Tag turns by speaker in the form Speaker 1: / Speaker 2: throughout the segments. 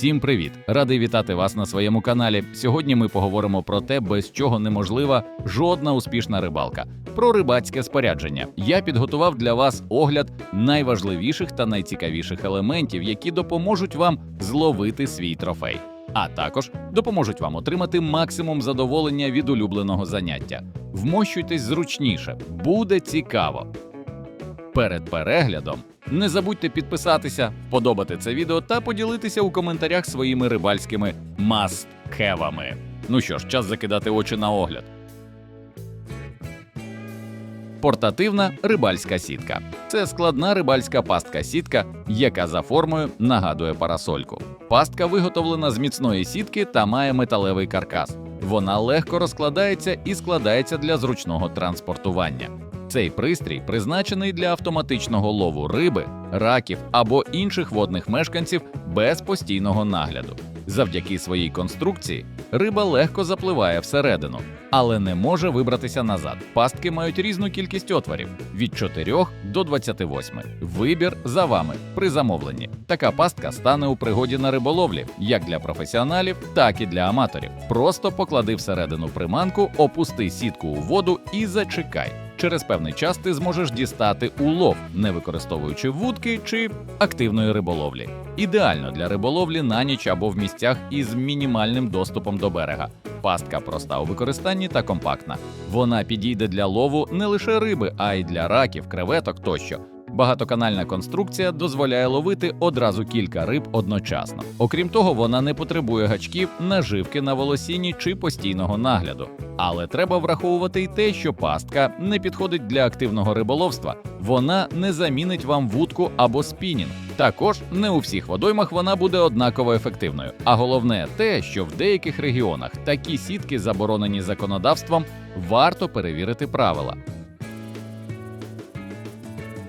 Speaker 1: Всім привіт! Радий вітати вас на своєму каналі. Сьогодні ми поговоримо про те, без чого неможлива жодна успішна рибалка. Про рибацьке спорядження. Я підготував для вас огляд найважливіших та найцікавіших елементів, які допоможуть вам зловити свій трофей, а також допоможуть вам отримати максимум задоволення від улюбленого заняття. Вмощуйтесь зручніше, буде цікаво. Перед переглядом не забудьте підписатися, вподобати це відео та поділитися у коментарях своїми рибальськими мастхевами. Ну що ж, час закидати очі на огляд. Портативна рибальська сітка це складна рибальська пастка сітка, яка за формою нагадує парасольку. Пастка виготовлена з міцної сітки та має металевий каркас. Вона легко розкладається і складається для зручного транспортування. Цей пристрій призначений для автоматичного лову риби, раків або інших водних мешканців без постійного нагляду. Завдяки своїй конструкції риба легко запливає всередину, але не може вибратися назад. Пастки мають різну кількість отворів від 4 до 28. Вибір за вами при замовленні. Така пастка стане у пригоді на риболовлі як для професіоналів, так і для аматорів. Просто поклади всередину приманку, опусти сітку у воду і зачекай. Через певний час ти зможеш дістати улов, не використовуючи вудки чи активної риболовлі. Ідеально для риболовлі на ніч або в місцях із мінімальним доступом до берега. Пастка проста у використанні та компактна. Вона підійде для лову не лише риби, а й для раків, креветок тощо. Багатоканальна конструкція дозволяє ловити одразу кілька риб одночасно. Окрім того, вона не потребує гачків, наживки на волосіні чи постійного нагляду. Але треба враховувати й те, що пастка не підходить для активного риболовства. Вона не замінить вам вудку або спінінг. Також не у всіх водоймах вона буде однаково ефективною. А головне те, що в деяких регіонах такі сітки заборонені законодавством, варто перевірити правила.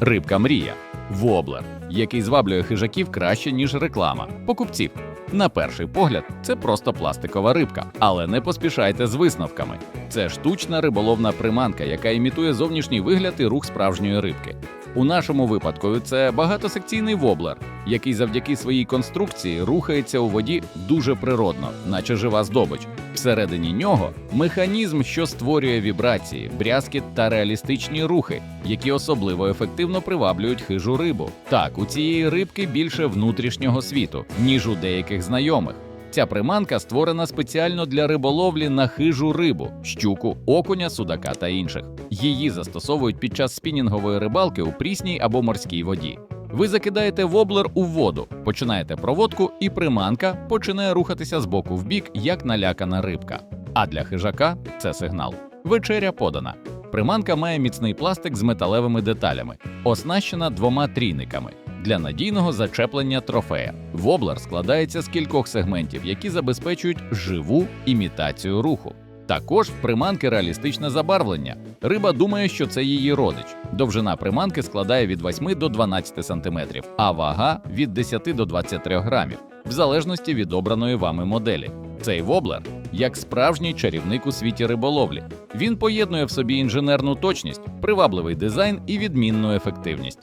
Speaker 1: Рибка мрія воблер, який зваблює хижаків краще, ніж реклама. Покупців. На перший погляд, це просто пластикова рибка, але не поспішайте з висновками. Це штучна риболовна приманка, яка імітує зовнішній вигляд і рух справжньої рибки. У нашому випадку це багатосекційний воблер, який завдяки своїй конструкції рухається у воді дуже природно, наче жива здобич. Всередині нього механізм, що створює вібрації, брязкіт та реалістичні рухи, які особливо ефективно приваблюють хижу рибу. Так, у цієї рибки більше внутрішнього світу, ніж у деяких знайомих. Ця приманка створена спеціально для риболовлі на хижу рибу, щуку, окуня, судака та інших. Її застосовують під час спінінгової рибалки у прісній або морській воді. Ви закидаєте воблер у воду, починаєте проводку, і приманка починає рухатися з боку в бік, як налякана рибка. А для хижака це сигнал. Вечеря подана. Приманка має міцний пластик з металевими деталями, оснащена двома трійниками для надійного зачеплення трофея. Воблер складається з кількох сегментів, які забезпечують живу імітацію руху. Також в приманки реалістичне забарвлення. Риба думає, що це її родич. Довжина приманки складає від 8 до 12 см, а вага від 10 до 23 грамів, в залежності від обраної вами моделі. Цей воблер як справжній чарівник у світі риболовлі. Він поєднує в собі інженерну точність, привабливий дизайн і відмінну ефективність.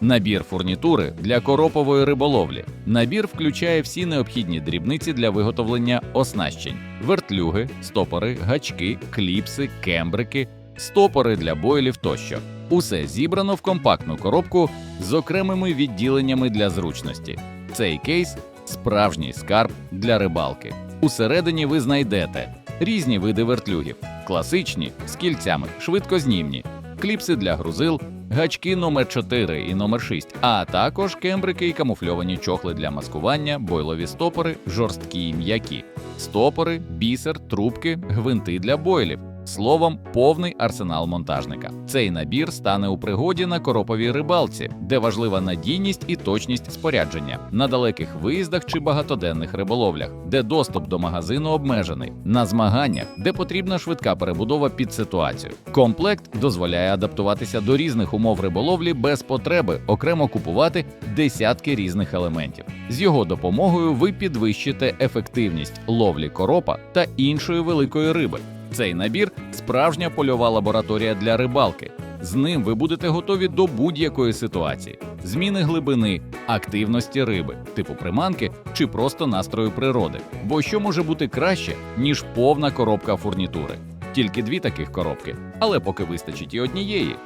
Speaker 1: Набір фурнітури для коропової риболовлі. Набір включає всі необхідні дрібниці для виготовлення оснащень: вертлюги, стопори, гачки, кліпси, кембрики, стопори для бойлів тощо. Усе зібрано в компактну коробку з окремими відділеннями для зручності. Цей кейс справжній скарб для рибалки. Усередині ви знайдете різні види вертлюгів: класичні з кільцями, швидкознімні, кліпси для грузил, гачки номер 4 і номер 6, а також кембрики і камуфльовані чохли для маскування, бойлові стопори, жорсткі і м'які, стопори, бісер, трубки, гвинти для бойлів. Словом, повний арсенал монтажника. Цей набір стане у пригоді на короповій рибалці, де важлива надійність і точність спорядження, на далеких виїздах чи багатоденних риболовлях, де доступ до магазину обмежений, на змаганнях, де потрібна швидка перебудова під ситуацію. Комплект дозволяє адаптуватися до різних умов риболовлі без потреби окремо купувати десятки різних елементів. З його допомогою ви підвищите ефективність ловлі коропа та іншої великої риби. Цей набір справжня польова лабораторія для рибалки. З ним ви будете готові до будь-якої ситуації: зміни глибини, активності риби, типу приманки чи просто настрою природи. Бо що може бути краще, ніж повна коробка фурнітури? Тільки дві таких коробки, але поки вистачить і однієї.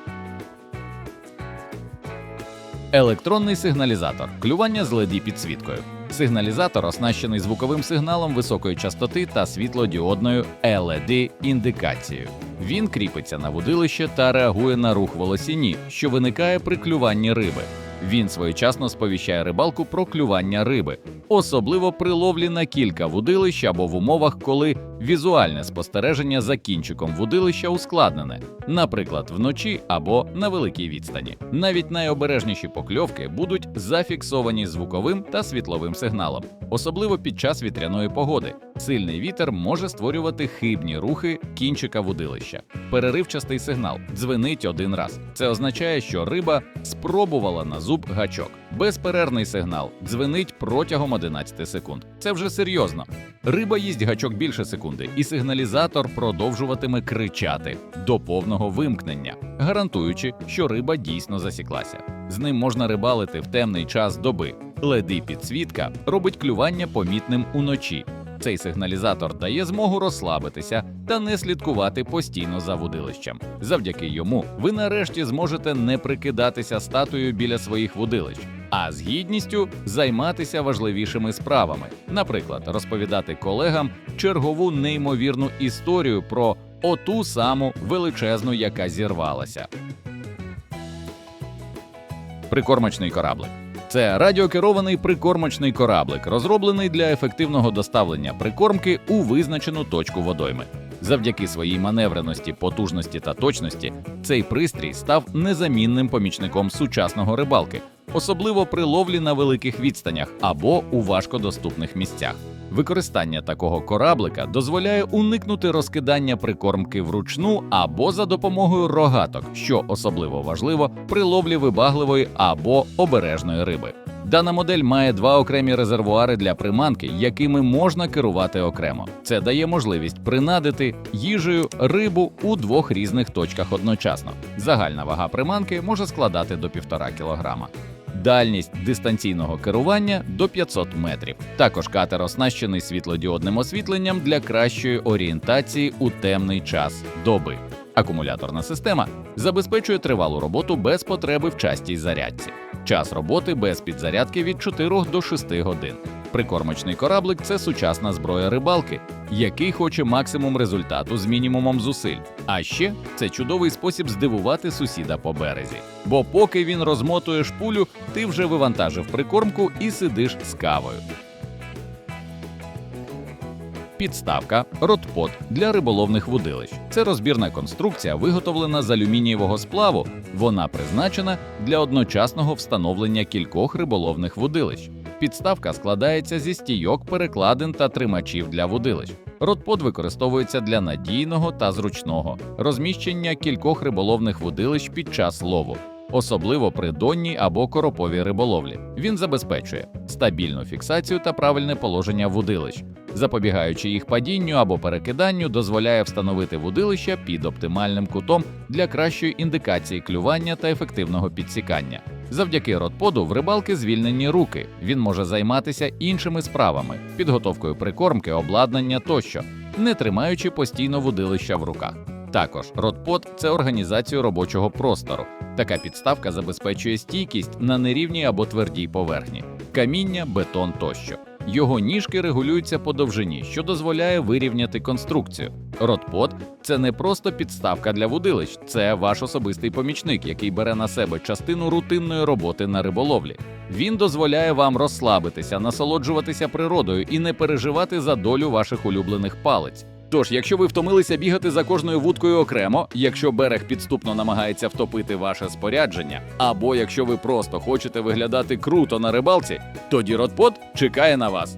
Speaker 1: Електронний сигналізатор клювання з led підсвіткою. Сигналізатор оснащений звуковим сигналом високої частоти та світлодіодною led індикацією. Він кріпиться на водилище та реагує на рух волосіні, що виникає при клюванні риби. Він своєчасно сповіщає рибалку про клювання риби, особливо при ловлі на кілька вудилищ або в умовах, коли візуальне спостереження за кінчиком вудилища ускладнене, наприклад, вночі або на великій відстані. Навіть найобережніші покльовки будуть зафіксовані звуковим та світловим сигналом, особливо під час вітряної погоди. Сильний вітер може створювати хибні рухи кінчика вудилища. Переривчастий сигнал дзвенить один раз. Це означає, що риба спробувала на зуб гачок. Безперервний сигнал дзвенить протягом 11 секунд. Це вже серйозно. Риба їсть гачок більше секунди, і сигналізатор продовжуватиме кричати до повного вимкнення, гарантуючи, що риба дійсно засіклася. З ним можна рибалити в темний час доби. Леди підсвітка робить клювання помітним уночі. Цей сигналізатор дає змогу розслабитися та не слідкувати постійно за вудилищем. Завдяки йому ви нарешті зможете не прикидатися статуєю біля своїх вудилищ, а з гідністю займатися важливішими справами, наприклад, розповідати колегам чергову неймовірну історію про оту саму величезну, яка зірвалася. Прикормочний кораблик. Це радіокерований прикормочний кораблик, розроблений для ефективного доставлення прикормки у визначену точку водойми. Завдяки своїй маневреності, потужності та точності цей пристрій став незамінним помічником сучасного рибалки, особливо при ловлі на великих відстанях або у важкодоступних місцях. Використання такого кораблика дозволяє уникнути розкидання прикормки вручну або за допомогою рогаток, що особливо важливо при ловлі вибагливої або обережної риби. Дана модель має два окремі резервуари для приманки, якими можна керувати окремо. Це дає можливість принадити їжею рибу у двох різних точках одночасно. Загальна вага приманки може складати до 1,5 кілограма. Дальність дистанційного керування до 500 метрів. Також катер оснащений світлодіодним освітленням для кращої орієнтації у темний час доби. Акумуляторна система забезпечує тривалу роботу без потреби в частій зарядці. Час роботи без підзарядки від 4 до 6 годин. Прикормочний кораблик це сучасна зброя рибалки, який хоче максимум результату з мінімумом зусиль. А ще це чудовий спосіб здивувати сусіда по березі. Бо поки він розмотує шпулю, ти вже вивантажив прикормку і сидиш з кавою. Підставка ротпот для риболовних вудилищ. Це розбірна конструкція, виготовлена з алюмінієвого сплаву. Вона призначена для одночасного встановлення кількох риболовних вудилищ. Підставка складається зі стійок, перекладин та тримачів для вудилищ. Ротпод використовується для надійного та зручного розміщення кількох риболовних вудилищ під час лову, особливо при донній або короповій риболовлі. Він забезпечує стабільну фіксацію та правильне положення вудилищ, запобігаючи їх падінню або перекиданню, дозволяє встановити вудилища під оптимальним кутом для кращої індикації клювання та ефективного підсікання. Завдяки ротподу в рибалки звільнені руки. Він може займатися іншими справами, підготовкою прикормки, обладнання тощо, не тримаючи постійно вудилища в руках. Також ротпод це організацію робочого простору. Така підставка забезпечує стійкість на нерівній або твердій поверхні, каміння, бетон тощо. Його ніжки регулюються по довжині, що дозволяє вирівняти конструкцію. Ротпод це не просто підставка для вудилищ, це ваш особистий помічник, який бере на себе частину рутинної роботи на риболовлі. Він дозволяє вам розслабитися, насолоджуватися природою і не переживати за долю ваших улюблених палець. Тож, якщо ви втомилися бігати за кожною вудкою окремо, якщо берег підступно намагається втопити ваше спорядження, або якщо ви просто хочете виглядати круто на рибалці, тоді Ротпод чекає на вас.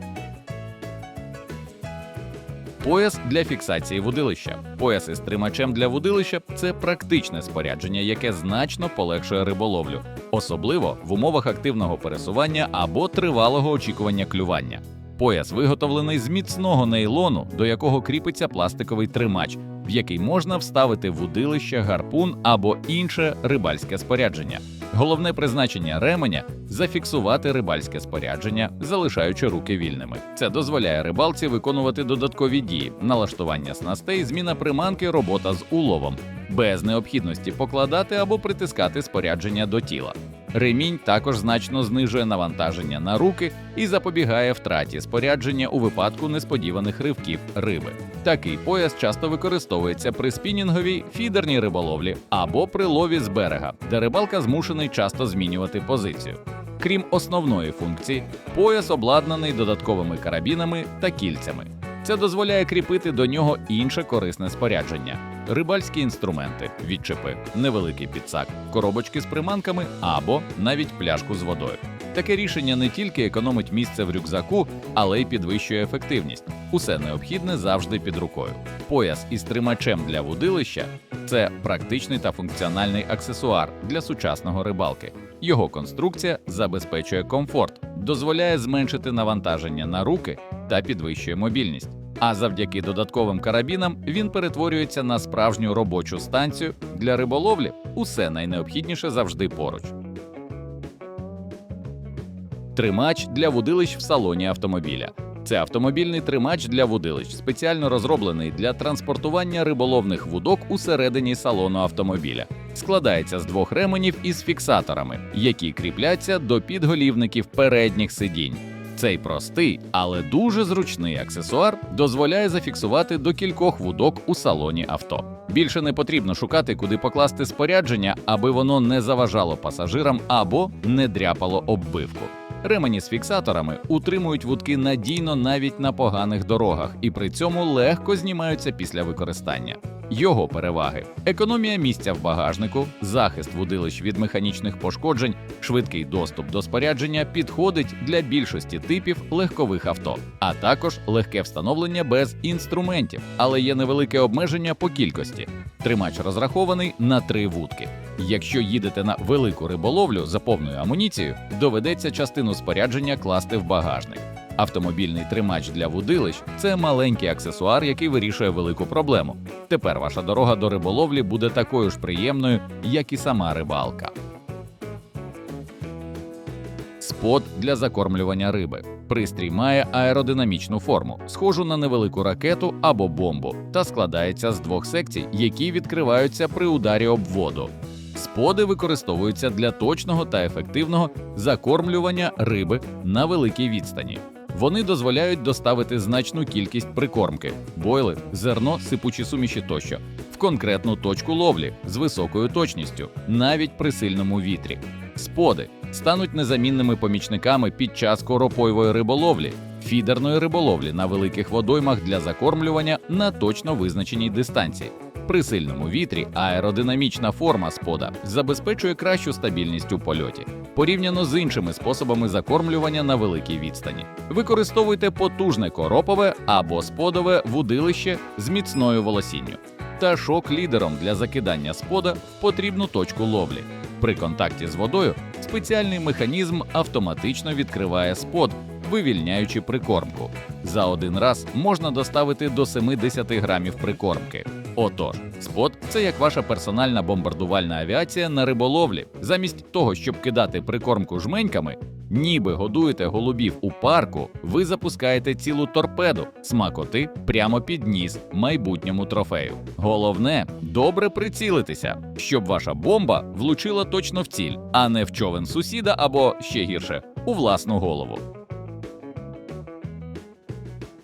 Speaker 1: Пояс для фіксації вудилища. Пояс із тримачем для вудилища це практичне спорядження, яке значно полегшує риболовлю, особливо в умовах активного пересування або тривалого очікування клювання. Пояс виготовлений з міцного нейлону, до якого кріпиться пластиковий тримач, в який можна вставити вудилище, гарпун або інше рибальське спорядження. Головне призначення ременя зафіксувати рибальське спорядження, залишаючи руки вільними. Це дозволяє рибалці виконувати додаткові дії, налаштування снастей, зміна приманки, робота з уловом, без необхідності покладати або притискати спорядження до тіла. Ремінь також значно знижує навантаження на руки і запобігає втраті спорядження у випадку несподіваних ривків риби. Такий пояс часто використовується при спінінговій фідерній риболовлі або при лові з берега, де рибалка змушений часто змінювати позицію. Крім основної функції, пояс обладнаний додатковими карабінами та кільцями. Це дозволяє кріпити до нього інше корисне спорядження: рибальські інструменти, відчепи, невеликий підсак, коробочки з приманками або навіть пляшку з водою. Таке рішення не тільки економить місце в рюкзаку, але й підвищує ефективність. Усе необхідне завжди під рукою. Пояс із тримачем для вудилища це практичний та функціональний аксесуар для сучасного рибалки. Його конструкція забезпечує комфорт, дозволяє зменшити навантаження на руки та підвищує мобільність. А завдяки додатковим карабінам він перетворюється на справжню робочу станцію для риболовлі. Усе найнеобхідніше завжди поруч. Тримач для вудилищ в салоні автомобіля. Це автомобільний тримач для вудилищ, спеціально розроблений для транспортування риболовних вудок усередині салону автомобіля. Складається з двох ременів із фіксаторами, які кріпляться до підголівників передніх сидінь. Цей простий, але дуже зручний аксесуар дозволяє зафіксувати до кількох вудок у салоні авто. Більше не потрібно шукати, куди покласти спорядження, аби воно не заважало пасажирам або не дряпало оббивку. Ремені з фіксаторами утримують вудки надійно навіть на поганих дорогах і при цьому легко знімаються після використання. Його переваги: економія місця в багажнику, захист вудилищ від механічних пошкоджень, швидкий доступ до спорядження підходить для більшості типів легкових авто, а також легке встановлення без інструментів, але є невелике обмеження по кількості. Тримач розрахований на три вудки. Якщо їдете на велику риболовлю за повною амуніцією, доведеться частину спорядження класти в багажник. Автомобільний тримач для вудилищ це маленький аксесуар, який вирішує велику проблему. Тепер ваша дорога до риболовлі буде такою ж приємною, як і сама рибалка. Спот для закормлювання риби. Пристрій має аеродинамічну форму, схожу на невелику ракету або бомбу, та складається з двох секцій, які відкриваються при ударі об воду. Споди використовуються для точного та ефективного закормлювання риби на великій відстані. Вони дозволяють доставити значну кількість прикормки, бойли, зерно, сипучі суміші тощо в конкретну точку ловлі з високою точністю, навіть при сильному вітрі. Споди стануть незамінними помічниками під час коропойвої риболовлі, фідерної риболовлі на великих водоймах для закормлювання на точно визначеній дистанції. При сильному вітрі аеродинамічна форма спода забезпечує кращу стабільність у польоті порівняно з іншими способами закормлювання на великій відстані. Використовуйте потужне коропове або сподове вудилище з міцною волосінню та шок лідером для закидання спода в потрібну точку ловлі. При контакті з водою спеціальний механізм автоматично відкриває спод, вивільняючи прикормку. За один раз можна доставити до 70 грамів прикормки. Отож, спот це як ваша персональна бомбардувальна авіація на риболовлі. Замість того, щоб кидати прикормку жменьками, ніби годуєте голубів у парку, ви запускаєте цілу торпеду смакоти прямо під ніс майбутньому трофею. Головне добре прицілитися, щоб ваша бомба влучила точно в ціль, а не в човен сусіда або ще гірше у власну голову.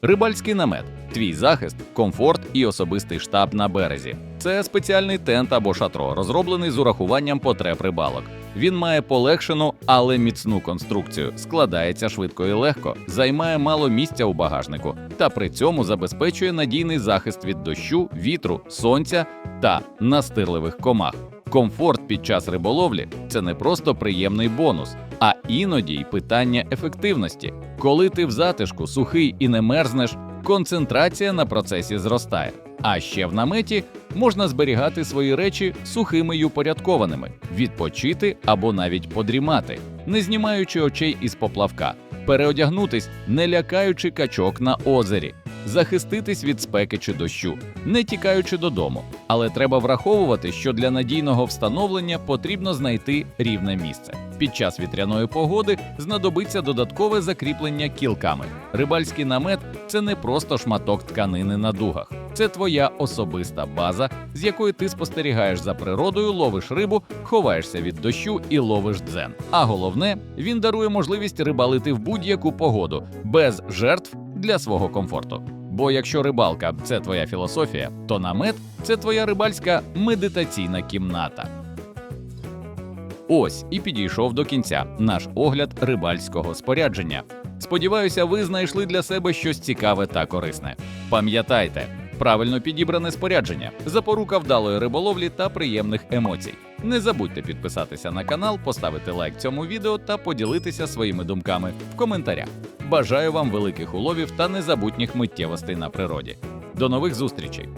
Speaker 1: Рибальський намет твій захист, комфорт і особистий штаб на березі. Це спеціальний тент або шатро, розроблений з урахуванням потреб рибалок. Він має полегшену, але міцну конструкцію, складається швидко і легко, займає мало місця у багажнику та при цьому забезпечує надійний захист від дощу, вітру, сонця та настирливих комах. Комфорт під час риболовлі це не просто приємний бонус, а іноді й питання ефективності. Коли ти в затишку сухий і не мерзнеш, концентрація на процесі зростає. А ще в наметі можна зберігати свої речі сухими й упорядкованими, відпочити або навіть подрімати, не знімаючи очей із поплавка. переодягнутись, не лякаючи качок на озері, захиститись від спеки чи дощу, не тікаючи додому. Але треба враховувати, що для надійного встановлення потрібно знайти рівне місце. Під час вітряної погоди знадобиться додаткове закріплення кілками. Рибальський намет це не просто шматок тканини на дугах, це твоя особиста база, з якої ти спостерігаєш за природою, ловиш рибу, ховаєшся від дощу і ловиш дзен. А головне, він дарує можливість рибалити в будь-яку погоду без жертв для свого комфорту. Бо якщо рибалка це твоя філософія, то намет це твоя рибальська медитаційна кімната. Ось і підійшов до кінця наш огляд рибальського спорядження. Сподіваюся, ви знайшли для себе щось цікаве та корисне. Пам'ятайте, правильно підібране спорядження, запорука вдалої риболовлі та приємних емоцій. Не забудьте підписатися на канал, поставити лайк цьому відео та поділитися своїми думками в коментарях. Бажаю вам великих уловів та незабутніх миттєвостей на природі. До нових зустрічей!